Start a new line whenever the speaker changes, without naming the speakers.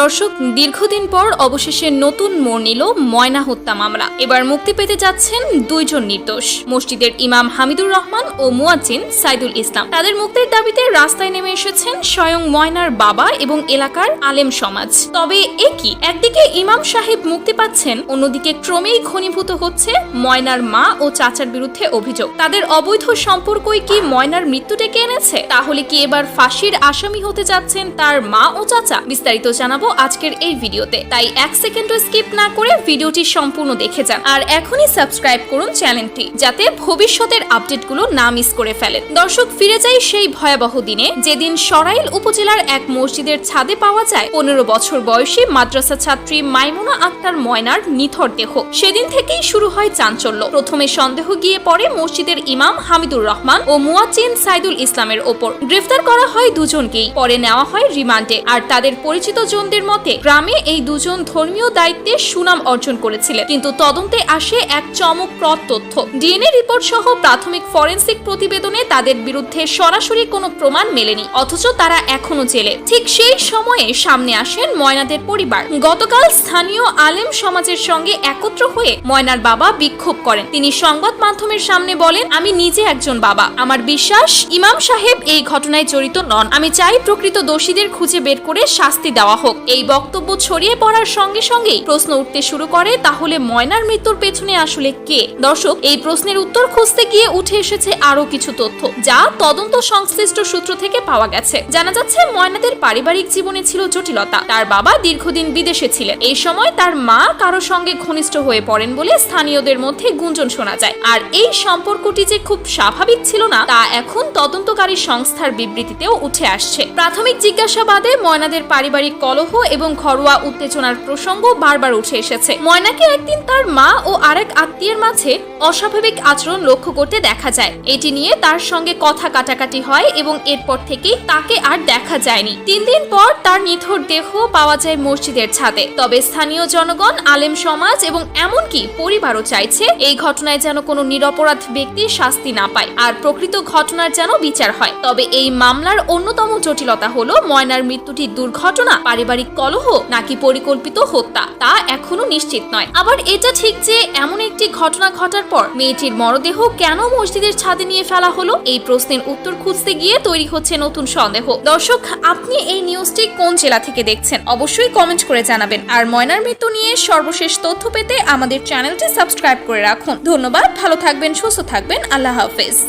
দর্শক, দীর্ঘদিন পর অবশেষে নতুন মোড় নিল ময়না হত্যা মামলা। এবার মুক্তি পেতে যাচ্ছেন দুইজন নির্দোষ। মসজিদের ইমাম হামিদুর রহমান ও মুয়াজ্জিন সাইদুল ইসলাম। তাদের মুক্তির দাবিতে রাস্তায় নেমে এসেছেন স্বয়ং ময়নার বাবা এবং এলাকার আলেম সমাজ। তবে এ কি একদিকে ইমাম সাহেব মুক্তি পাচ্ছেন, অন্যদিকে ক্রমেই ঘনীভূত হচ্ছে ময়নার মা ও চাচার বিরুদ্ধে অভিযোগ। তাদের অবৈধ সম্পর্কই কি ময়নার মৃত্যু ডেকে এনেছে? তাহলে কি এবার ফাঁসির আসামি হতে যাচ্ছেন তার মা ও চাচা? বিস্তারিত জানাব আজকের এই ভিডিওতে। তাই এক সেকেন্ডও স্কিপ না করে ভিডিওটি সম্পূর্ণ দেখে যান। আর এখনই সাবস্ক্রাইব করুন চ্যানেলটি, যাতে ভবিষ্যতের আপডেটগুলো না মিস করে ফেলেন। দর্শক, ফিরে যাই সেই ভয়াবহ দিনে, যেদিন সরাইল উপজেলার এক মসজিদের ছাদে পাওয়া যায় পনেরো বছর বয়সী মাদ্রাসা ছাত্রী মাইমুনা আক্তার ময়নার নিথর দেহ। সেদিন থেকেই শুরু হয় চাঞ্চল্য। প্রথমে সন্দেহ গিয়ে পড়ে মসজিদের ইমাম হামিদুর রহমান ও মুয়াজ্জিন সাইদুল ইসলামের ওপর। গ্রেফতার করা হয় দুজনকেই, পরে নেওয়া হয় রিমান্ডে। আর তাদের পরিচিত জনদের মতে, গ্রামে এই দুজন ধর্মীয় দায়িত্বে সুনাম অর্জন করেছিলেন। কিন্তু তদন্তে আসে এক চমকপ্রদ তথ্য। ডিএনএ রিপোর্ট সহ প্রাথমিক ফরেনসিক প্রতিবেদনে তাদের বিরুদ্ধে সরাসরি কোনো প্রমাণ মেলেনি, অথচ তারা এখনও জেলে। ঠিক সেই সময়ে সামনে আসেন ময়নাদের পরিবার। গতকাল স্থানীয় আলেম সমাজের সঙ্গে একত্র হয়ে ময়নার বাবা বিক্ষোভ করেন। তিনি সংবাদ মাধ্যমের সামনে বলেন, আমি নিজে একজন বাবা। আমার বিশ্বাস, ইমাম সাহেব এই ঘটনায় জড়িত নন। আমি চাই প্রকৃত দোষীদের খুঁজে বের করে শাস্তি দেওয়া হোক। এই বক্তব্য ছড়িয়ে পড়ার সঙ্গে সঙ্গেই প্রশ্ন উঠতে শুরু করে, তাহলে ময়নার মৃত্যুর পেছনে আসলে কে? দর্শক, এই প্রশ্নের উত্তর খুঁজতে গিয়ে উঠে এসেছে আরও কিছু তথ্য, যা তদন্ত সংশ্লিষ্ট সূত্র থেকে পাওয়া গেছে। জানা যাচ্ছে, ময়নাদের পারিবারিক জীবনে ছিল জটিলতা। তার বাবা দীর্ঘদিন বিদেশে ছিলেন। এই সময় তার মা কারও সঙ্গে ঘনিষ্ঠ হয়ে পড়েন বলে স্থানীয়দের মধ্যে গুঞ্জন শোনা যায়। আর এই সম্পর্কটি যে খুব স্বাভাবিক ছিল না, তা এখন তদন্তকারী সংস্থার বিবৃতিতেও উঠে আসছে। প্রাথমিক জিজ্ঞাসাবাদে ময়নাদের পারিবারিক কলহ এবং ঘরোয়া উত্তেজনার প্রসঙ্গ বারবার উঠে এসেছে। ময়নাকে একদিন তার মা ও আরেক আত্মীয়ের মাঝে অস্বাভাবিক আচরণ লক্ষ্য করতে দেখা যায়। এটি নিয়ে তার সঙ্গে কথা কাটাকাটি হয় এবং এরপর থেকেই তাকে আর দেখা যায়নি। তিন দিন পর তার নিথর দেহ পাওয়া যায় মসজিদের ছাদে। তবে স্থানীয় জনগণ, আলেম সমাজ এবং এমনকি পরিবারও চাইছে এই ঘটনায় যেন কোনো নিরপরাধ ব্যক্তি শাস্তি না পায় আর প্রকৃত ঘটনার যেন বিচার হয়। তবে এই মামলার অন্যতম জটিলতা হলো ময়নার মৃত্যুটি দুর্ঘটনা পারিবারিক কলহ নাকি পরিকল্পিত হত্যা, তা এখনও নিশ্চিত নয়। আবার এটা ঠিক যে এমন একটি ঘটনা ঘটার পর মেয়েটির মরদেহ কেন মসজিদের ছাদে নিয়ে ফেলা হলো, এই প্রশ্নের উত্তর খুঁজতে গিয়ে তৈরি হচ্ছে নতুন সন্দেহ। দর্শক, আপনি এই নিউজটি কোন জেলা থেকে দেখছেন, অবশ্যই কমেন্ট করে জানাবেন। আর ময়নার মৃত্যু নিয়ে সর্বশেষ তথ্য পেতে আমাদের চ্যানেলটি সাবস্ক্রাইব করে রাখুন। ধন্যবাদ, ভালো থাকবেন, সুস্থ থাকবেন, আল্লাহ হাফেজ।